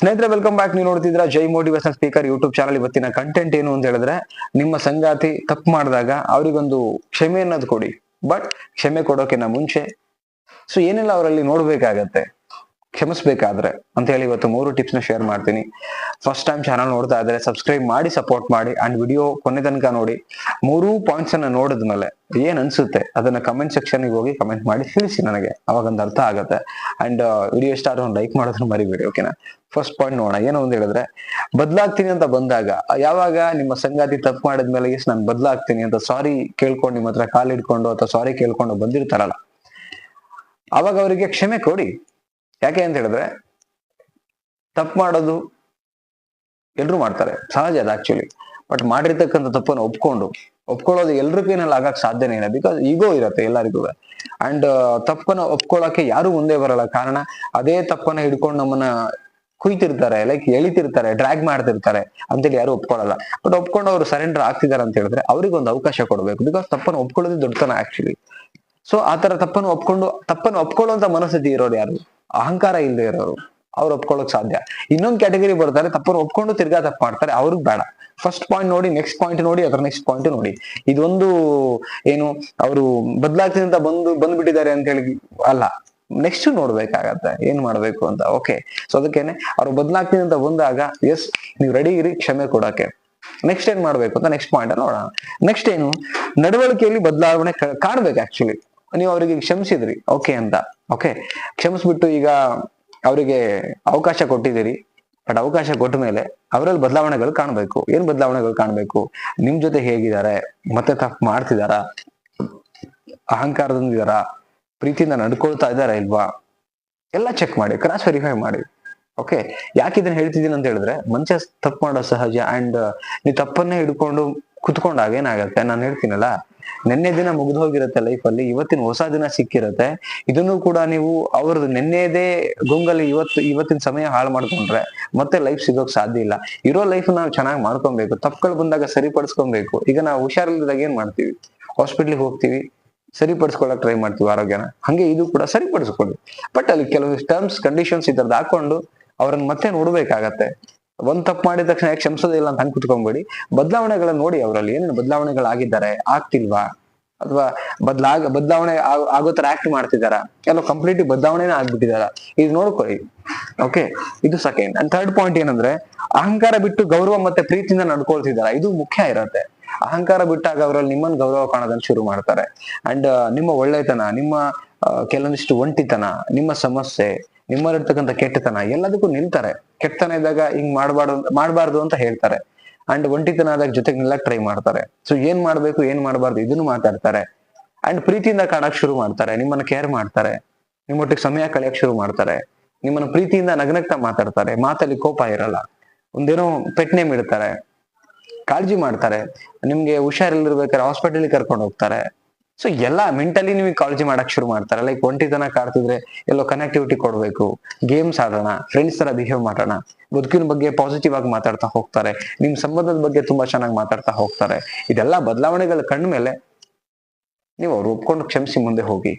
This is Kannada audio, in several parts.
ಸ್ನೇಹಿತರೆ ವೆಲ್ಕಮ್ ಬ್ಯಾಕ್ ನೀವು ನೋಡ್ತಿದ್ರ Jai motivation speaker YouTube channel ಇವತ್ತಿನ ಕಂಟೆಂಟ್ ಏನು ಅಂತ ಹೇಳಿದ್ರೆ, ನಿಮ್ಮ ಸಂಗಾತಿ ತಪ್ಪು ಮಾಡಿದಾಗ ಅವರಿಗೊಂದು ಕ್ಷಮೆ ಅನ್ನೋದು ಕೊಡಿ. ಬಟ್ ಕ್ಷಮೆ ಕೊಡೋಕಿನ್ನ ಮುಂಚೆ ಸೊ ಏನೆಲ್ಲ ಅವರಲ್ಲಿ ನೋಡ್ಬೇಕಾಗತ್ತೆ? ಕ್ಷಮಿಸ್ಬೇಕಾದ್ರೆ ಅಂತ ಹೇಳಿ ಇವತ್ತು ಮೂರು ಟಿಪ್ಸ್ನ ಶೇರ್ ಮಾಡ್ತೀನಿ. ಫಸ್ಟ್ ಟೈಮ್ ಚಾನಲ್ ನೋಡ್ತಾ ಇದ್ರೆ ಸಬ್ಸ್ಕ್ರೈಬ್ ಮಾಡಿ ಸಪೋರ್ಟ್ ಮಾಡಿ ಅಂಡ್ ವಿಡಿಯೋ ಕೊನೆ ತನಕ ನೋಡಿ. ಮೂರು ಪಾಯಿಂಟ್ಸ್ ಅನ್ನ ನೋಡಿದ್ಮೇಲೆ ಏನ್ ಅನ್ಸುತ್ತೆ ಅದನ್ನ ಕಮೆಂಟ್ ಸೆಕ್ಷನ್ ಹೋಗಿ ಕಮೆಂಟ್ ಮಾಡಿ ತಿಳಿಸಿ ನನಗೆ. ಅವಾಗ ಒಂದು ಅರ್ಥ ಆಗುತ್ತೆ. ಅಂಡ್ ವಿಡಿಯೋ ಇಷ್ಟ ಒಂದು ಲೈಕ್ ಮಾಡೋದನ್ನ ಮರಿಬೇಡಿ ಓಕೆನಾ ಫಸ್ಟ್ ಪಾಯಿಂಟ್ ನೋಡೋಣ. ಏನೋ ಒಂದು ಹೇಳಿದ್ರೆ, ಬದಲಾಗ್ತೀನಿ ಅಂತ ಬಂದಾಗ, ಯಾವಾಗ ನಿಮ್ಮ ಸಂಗಾತಿ ತಪ್ಪು ಮಾಡಿದ್ಮೇಲೆ ಎಸ್ ನಾನು ಬದಲಾಗ್ತೀನಿ ಅಂತ ಸಾರಿ ಕೇಳ್ಕೊಂಡು ನಿಮ್ಮ ಹತ್ರ ಕಾಲ್ ಹಿಡ್ಕೊಂಡು ಅಥವಾ ಸಾರಿ ಕೇಳ್ಕೊಂಡು ಬಂದಿರ್ತಾರಲ್ಲ, ಅವಾಗ ಅವರಿಗೆ ಕ್ಷಮೆ ಕೊಡಿ. ಯಾಕೆ ಅಂತ ಹೇಳಿದ್ರೆ ತಪ್ಪು ಮಾಡೋದು ಎಲ್ರು ಮಾಡ್ತಾರೆ. ಸಹಜ ಅದು ಆಕ್ಚುಲಿ ಬಟ್ ಮಾಡಿರ್ತಕ್ಕಂಥ ತಪ್ಪನ್ನು ಒಪ್ಕೊಂಡು, ಒಪ್ಕೊಳ್ಳೋದು ಎಲ್ರಿಗೂ ಏನೆಲ್ಲ ಆಗಕ್ಕೆ ಸಾಧ್ಯನೇ ಇಲ್ಲ. ಬಿಕಾಸ್ ಈಗೋ ಇರತ್ತೆ ಎಲ್ಲರಿಗೂ ಅಂಡ್ ತಪ್ಪನ್ನ ಒಪ್ಕೊಳ್ಳೋಕೆ ಯಾರು ಮುಂದೆ ಬರಲ್ಲ. ಕಾರಣ ಅದೇ ತಪ್ಪನ್ನ ಹಿಡ್ಕೊಂಡು ನಮ್ಮನ್ನ ಕುಯ್ತಿರ್ತಾರೆ ಲೈಕ್ ಎಳಿತಿರ್ತಾರೆ ಡ್ರ್ಯಾಗ್ ಮಾಡ್ತಿರ್ತಾರೆ ಅಂತೇಳಿ ಯಾರು ಒಪ್ಕೊಳ್ಳಲ್ಲ. ಬಟ್ ಒಪ್ಕೊಂಡು ಅವರು ಸರೆಂಡರ್ ಆಗ್ತಿದ್ದಾರೆ ಅಂತ ಹೇಳಿದ್ರೆ ಅವ್ರಿಗೆ ಒಂದು ಅವಕಾಶ ಕೊಡಬೇಕು. ಬಿಕಾಸ್ ತಪ್ಪನ್ನು ಒಪ್ಕೊಳ್ಳೋದು ದೊಡ್ಡತನ ಆಕ್ಚುಲಿ ಸೊ ಆ ತರ ತಪ್ಪನ್ನು ಒಪ್ಕೊಂಡು, ತಪ್ಪನ್ನು ಒಪ್ಕೊಳ್ಳುವಂತ ಮನಸ್ಥಿತಿ ಇರೋರು ಯಾರು? ಅಹಂಕಾರ ಇಲ್ಲದೆ ಇರೋರು, ಅವ್ರು ಒಪ್ಕೊಳ್ಳೋಕ್ ಸಾಧ್ಯ. ಇನ್ನೊಂದು ಕ್ಯಾಟಗರಿ ಬರ್ತಾರೆ, ತಪ್ಪರು ಒಪ್ಕೊಂಡು ತಿರ್ಗಾ ತಪ್ಪು ಮಾಡ್ತಾರೆ, ಅವ್ರಿಗೆ ಬೇಡ. ಫಸ್ಟ್ ಪಾಯಿಂಟ್ ನೋಡಿ ನೆಕ್ಸ್ಟ್ ಪಾಯಿಂಟ್ ನೋಡಿ, ಅದರ ನೆಕ್ಸ್ಟ್ ಪಾಯಿಂಟ್ ನೋಡಿ. ಇದೊಂದು ಏನು, ಅವರು ಬದಲಾಗ್ತೀನಿ ಅಂತ ಬಂದು, ಬಂದ್ಬಿಟ್ಟಿದ್ದಾರೆ ಅಂತ ಹೇಳಿ ಅಲ್ಲ. ನೆಕ್ಸ್ಟ್ ನೋಡ್ಬೇಕಾಗತ್ತೆ, ಏನ್ ಮಾಡ್ಬೇಕು ಅಂತ. ಓಕೆ ಸೊ ಅದಕ್ಕೇನೆ, ಅವ್ರು ಬದಲಾಗ್ತೀನಿ ಅಂತ ಬಂದಾಗ ಎಸ್ ನೀವು ರೆಡಿ ಇರಿ, ಕ್ಷಮೆ ಕೊಡಕ್ಕೆ. ನೆಕ್ಸ್ಟ್ ಏನ್ ಮಾಡ್ಬೇಕು ಅಂತ ನೆಕ್ಸ್ಟ್ ಪಾಯಿಂಟ್ ನೋಡೋಣ. ನೆಕ್ಸ್ಟ್ ಏನು, ನಡವಳಿಕೆಯಲ್ಲಿ ಬದಲಾವಣೆ ಕಾಣ್ಬೇಕು ಆಕ್ಚುಲಿ ನೀವು ಅವರಿಗೆ ಕ್ಷಮಿಸಿದ್ರಿ. ಓಕೆ ಅಂತ. ಓಕೆ ಕ್ಷಮಿಸ್ಬಿಟ್ಟು ಈಗ ಅವರಿಗೆ ಅವಕಾಶ ಕೊಟ್ಟಿದ್ದೀರಿ. ಬಟ್ ಅವಕಾಶ ಕೊಟ್ಟ ಮೇಲೆ ಅವರಲ್ಲಿ ಬದಲಾವಣೆಗಳು ಕಾಣಬೇಕು. ಏನ್ ಬದಲಾವಣೆಗಳು ಕಾಣ್ಬೇಕು? ನಿಮ್ ಜೊತೆ ಹೇಗಿದ್ದಾರೆ? ಮತ್ತೆ ತಪ್ಪು ಮಾಡ್ತಿದಾರಾ? ಅಹಂಕಾರದಿಂದ ಇದಾರ? ಪ್ರೀತಿಯಿಂದ ನಡ್ಕೊಳ್ತಾ ಇದಾರಾ ಇಲ್ವಾ? ಎಲ್ಲ ಚೆಕ್ ಮಾಡಿ ಕ್ರಾಸ್ ವೆರಿಫೈ ಮಾಡಿ. ಓಕೆ ಯಾಕೆ ಇದನ್ನ ಹೇಳ್ತಿದ್ದೀನಿ ಅಂತ ಹೇಳಿದ್ರೆ, ಮನುಷ್ಯ ತಪ್ಪು ಮಾಡೋ ಸಹಜ ಅಂಡ್ ನೀವು ತಪ್ಪನ್ನೇ ಹಿಡ್ಕೊಂಡು ಕುತ್ಕೊಂಡಾಗ ಏನಾಗತ್ತೆ? ನಾನು ಹೇಳ್ತೀನಲ್ಲ? ನಿನ್ನೆ ದಿನ ಮುಗಿದು ಹೋಗಿರುತ್ತೆ ಲೈಫ್ ಅಲ್ಲಿ, ಇವತ್ತಿನ ಹೊಸ ದಿನ ಸಿಕ್ಕಿರತ್ತೆ. ಇದನ್ನು ಕೂಡ ನೀವು ಅವ್ರದ್ದು ನಿನ್ನೆದೇ ಗುಂಗಲ್ಲಿ ಇವತ್ತು, ಇವತ್ತಿನ ಸಮಯ ಹಾಳು ಮಾಡ್ಕೊಂಡ್ರೆ ಮತ್ತೆ ಲೈಫ್ ಸಿಗೋಕ್ ಸಾಧ್ಯ ಇಲ್ಲ. ಇರೋ ಲೈಫ್ ನಾವು ಚೆನ್ನಾಗಿ ಮಾಡ್ಕೊಬೇಕು, ತಪ್ಪುಗಳು ಬಂದಾಗ ಸರಿಪಡಿಸ್ಕೊಬೇಕು. ಈಗ ನಾವು ಹುಷಾರಿಲ್ಲದಾಗ ಏನ್ ಮಾಡ್ತೀವಿ? ಹಾಸ್ಪಿಟ್ಲಿಗೆ ಹೋಗ್ತೀವಿ ಸರಿಪಡಿಸ್ಕೊಳ್ಳಕ್ ಟ್ರೈ ಮಾಡ್ತೀವಿ ಆರೋಗ್ಯನ. ಹಂಗೆ ಇದು ಕೂಡ ಸರಿಪಡಿಸ್ಕೊಳ್ಳಿ. ಬಟ್ ಅಲ್ಲಿ ಕೆಲವು ಟರ್ಮ್ಸ್ ಕಂಡೀಷನ್ಸ್ ತರದ್ ಹಾಕೊಂಡು ಅವ್ರನ್ನ ಮತ್ತೆ ನೋಡ್ಬೇಕಾಗತ್ತೆ. ಒಂದ್ ತಪ್ಪು ಮಾಡಿದ ತಕ್ಷಣ ಯಾಕೆ ಕ್ಷಮಿಸೋದಿಲ್ಲ ಅಂತ ಹಂಗೆ ಕುತ್ಕೊಂಡ್ಬೇಡಿ ಬದಲಾವಣೆಗಳನ್ನ ನೋಡಿ ಅವರಲ್ಲಿ. ಏನೇನು ಬದಲಾವಣೆಗಳಾಗಿದ್ದಾರೆ? ಆಗ್ತಿಲ್ವಾ? ಅಥವಾ ಬದಲಾಗ, ಬದಲಾವಣೆ ಆಗೋ ತರ ಆಕ್ಟ್ ಮಾಡ್ತಿದಾರ ಎಲ್ಲ ಕಂಪ್ಲೀಟ್ ಬದಲಾವಣೆನೇ ಆಗ್ಬಿಟ್ಟಿದಾರ ಇದು ನೋಡ್ಕೊಳ್ಳಿ. ಓಕೆ ಇದು ಸೆಕೆಂಡ್. ಅಂಡ್ ಥರ್ಡ್ ಪಾಯಿಂಟ್ ಏನಂದ್ರೆ, ಅಹಂಕಾರ ಬಿಟ್ಟು ಗೌರವ ಮತ್ತೆ ಪ್ರೀತಿಯಿಂದ ನಡ್ಕೊಳ್ತಿದಾರ ಇದು ಮುಖ್ಯ ಇರತ್ತೆ. ಅಹಂಕಾರ ಬಿಟ್ಟಾಗ ಅವರಲ್ಲಿ ನಿಮ್ಮನ್ನ ಗೌರವ ಕಾಣೋದನ್ನ ಶುರು ಮಾಡ್ತಾರೆ. ಅಂಡ್ ನಿಮ್ಮ ಒಳ್ಳೆತನ, ನಿಮ್ಮ ಕೆಲವೊಂದಿಷ್ಟು ಒಂಟಿತನ, ನಿಮ್ಮ ಸಮಸ್ಯೆ, ನಿಮ್ಮಲ್ಲಿರ್ತಕ್ಕಂಥ ಕೆಟ್ಟತನ ಎಲ್ಲದಕ್ಕೂ ನಿಲ್ತಾರೆ. ಕೆಟ್ಟತನ ಇದ್ದಾಗ ಹಿಂಗ್ ಮಾಡಬಾರ್ದು ಮಾಡಬಾರ್ದು ಅಂತ ಹೇಳ್ತಾರೆ. ಅಂಡ್ ಒಂಟಿತನ ಆದಾಗ ಜೊತೆಗೆ ನಿಲ್ಲಕ್ ಟ್ರೈ ಮಾಡ್ತಾರೆ. ಸೊ ಏನ್ ಮಾಡ್ಬೇಕು, ಏನ್ ಮಾಡಬಾರ್ದು ಇದನ್ನು ಮಾತಾಡ್ತಾರೆ. ಅಂಡ್ ಪ್ರೀತಿಯಿಂದ ಕಾಣಕ್ ಶುರು ಮಾಡ್ತಾರೆ. ನಿಮ್ಮನ್ನ ಕೇರ್ ಮಾಡ್ತಾರೆ. ನಿಮ್ಮೊಟ್ಟಿಗೆ ಸಮಯ ಕಳೆಯಕ್ ಶುರು ಮಾಡ್ತಾರೆ. ನಿಮ್ಮನ್ನ ಪ್ರೀತಿಯಿಂದ ನಗ್ನಗ್ತಾ ಮಾತಾಡ್ತಾರೆ. ಮಾತಲ್ಲಿ ಕೋಪ ಇರಲ್ಲ. ಒಂದೇನೋ ಪೆಟ್ ನೇಮ್ ಇಡ್ತಾರೆ. ಕಾಳಜಿ ಮಾಡ್ತಾರೆ. ನಿಮ್ಗೆ ಹುಷಾರಿಲ್ಲಿರ್ಬೇಕಾದ್ರೆ ಹಾಸ್ಪಿಟಲ್ ಕರ್ಕೊಂಡು ಹೋಗ್ತಾರೆ. ಸೊ ಎಲ್ಲ ಮೆಂಟಲಿ ನಿಮಗೆ ಕಾಳಜಿ ಮಾಡಕ್ ಶುರು ಮಾಡ್ತಾರೆ. ಲೈಕ್ ಒಂಟಿತನ ಕಾಡ್ತಿದ್ರೆ ಎಲ್ಲೋ ಕನೆಕ್ಟಿವಿಟಿ ಕೊಡಬೇಕು. ಗೇಮ್ಸ್ ಆಡೋಣ ಫ್ರೆಂಡ್ಸ್ ತರ ಬಿಹೇವ್ ಮಾಡೋಣ. ಬದುಕಿನ ಬಗ್ಗೆ ಪಾಸಿಟಿವ್ ಆಗಿ ಮಾತಾಡ್ತಾ ಹೋಗ್ತಾರೆ. ನಿಮ್ ಸಂಬಂಧದ ಬಗ್ಗೆ ತುಂಬಾ ಚೆನ್ನಾಗಿ ಮಾತಾಡ್ತಾ ಹೋಗ್ತಾರೆ. ಇದೆಲ್ಲ ಬದಲಾವಣೆಗಳು ಕಂಡ್ಮೇಲೆ ನೀವು ಅವ್ರು ಒಪ್ಕೊಂಡು ಕ್ಷಮಿಸಿ ಮುಂದೆ ಹೋಗಿ.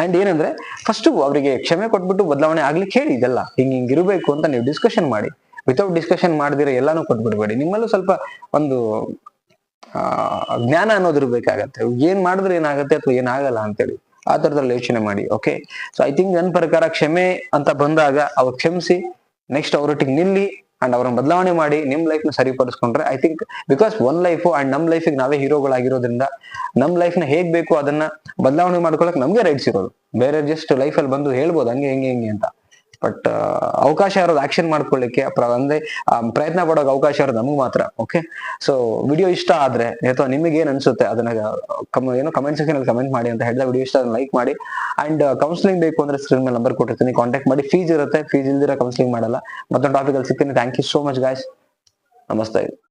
ಅಂಡ್ ಏನಂದ್ರೆ ಫಸ್ಟ್ ಅವರಿಗೆ ಕ್ಷಮೆ ಕೊಟ್ಬಿಟ್ಟು ಬದಲಾವಣೆ ಆಗ್ಲಿಕ್ಕೆ ಹೇಳಿ ಇದೆಲ್ಲ. ಹಿಂಗ್ ಹಿಂಗ್ ಇರಬೇಕು ಅಂತ ನೀವು ಡಿಸ್ಕಷನ್ ಮಾಡಿ. ವಿತೌಟ್ ಡಿಸ್ಕಷನ್ ಮಾಡಿದಿರ ಎಲ್ಲಾನು ಕೊಟ್ಬಿಡ್ಬೇಡಿ. ನಿಮ್ಮಲ್ಲೂ ಸ್ವಲ್ಪ ಒಂದು ಆ, ಜ್ಞಾನ ಅನ್ನೋದು ಇರ್ಬೇಕಾಗತ್ತೆ ಏನ್ ಮಾಡಿದ್ರೆ ಏನಾಗತ್ತೆ ಅಥವಾ ಏನಾಗಲ್ಲ ಅಂತೇಳಿ ಆ ತರದಲ್ಲಿ ಯೋಚನೆ ಮಾಡಿ ಓಕೆ ಸೊ ಐ ಥಿಂಕ್ ನನ್ನ ಪ್ರಕಾರ ಕ್ಷಮೆ ಅಂತ ಬಂದಾಗ ಅವ್ರು ಕ್ಷಮಿಸಿ ನೆಕ್ಸ್ಟ್ ಅವರೊಟ್ಟಿಗೆ ನಿಲ್ಲಿ ಅಂಡ್ ಅವ್ರನ್ನ ಬದಲಾವಣೆ ಮಾಡಿ ನಿಮ್ ಲೈಫ್ನ ಸರಿಪಡಿಸ್ಕೊಂಡ್ರೆ I think because one life and ನಮ್ ಲೈಫಿಗೆ ನಾವೇ ಹೀರೋಗಳಾಗಿರೋದ್ರಿಂದ ನಮ್ ಲೈಫ್ನ ಹೇಗ್ ಬೇಕು ಅದನ್ನ ಬದಲಾವಣೆ ಮಾಡ್ಕೊಳಕ್ ನಮ್ಗೆ ರೈಟ್ಸ್ ಇರೋದು. ಬೇರೆ ಜಸ್ಟ್ ಲೈಫ್ ಅಲ್ಲಿ ಬಂದು ಹೇಳ್ಬೋದು, ಹಂಗೆ, ಹೆಂಗೆ ಹೆಂಗೆ ಅಂತ. ಬಟ್ ಅವಕಾಶ ಇರೋದು ಆಕ್ಷನ್ ಮಾಡ್ಕೊಳ್ಳಿಕ್ಕೆ ಅಂದ್ರೆ ಪ್ರಯತ್ನ ಪಡೋಕೆ ಅವಕಾಶ ಇರೋದು ನಮಗೆ ಮಾತ್ರ ಓಕೆ ಸೊ ವಿಡಿಯೋ ಇಷ್ಟ ಆದ್ರೆ, ಅಥವಾ ನಿಮಗೆ ಏನ್ ಅನ್ಸುತ್ತೆ, ಅದನ್ನ ಏನೋ ಕಮೆಂಟ್ ಸೆಕ್ಷನ್ ಅಲ್ಲಿ ಕಮೆಂಟ್ ಮಾಡಿ ಅಂತ ಹೇಳಿದ ವಿಡಿಯೋ ಇಷ್ಟ ಲೈಕ್ ಮಾಡಿ. ಅಂಡ್ ಕೌನ್ಸಿಲಿಂಗ್ ಬೇಕು ಅಂದ್ರೆ ಸ್ಕ್ರೀನ್ ಮೇಲೆ ನಂಬರ್ ಕೊಟ್ಟಿರ್ತೀನಿ ಕಾಂಟ್ಯಾಕ್ಟ್ ಮಾಡಿ. ಫೀಸ್ ಇರುತ್ತೆ ಫೀಸ್ ಇಲ್ದಿರ ಕೌನ್ಸಿಲಿಂಗ್ ಮಾಡಲ್ಲ. ಮತ್ತೊಂದು ಟಾಪಿಕ್ ಅಲ್ಲಿ ಸಿಗ್ತೀನಿ. Thank you so much guys ನಮಸ್ತೆ.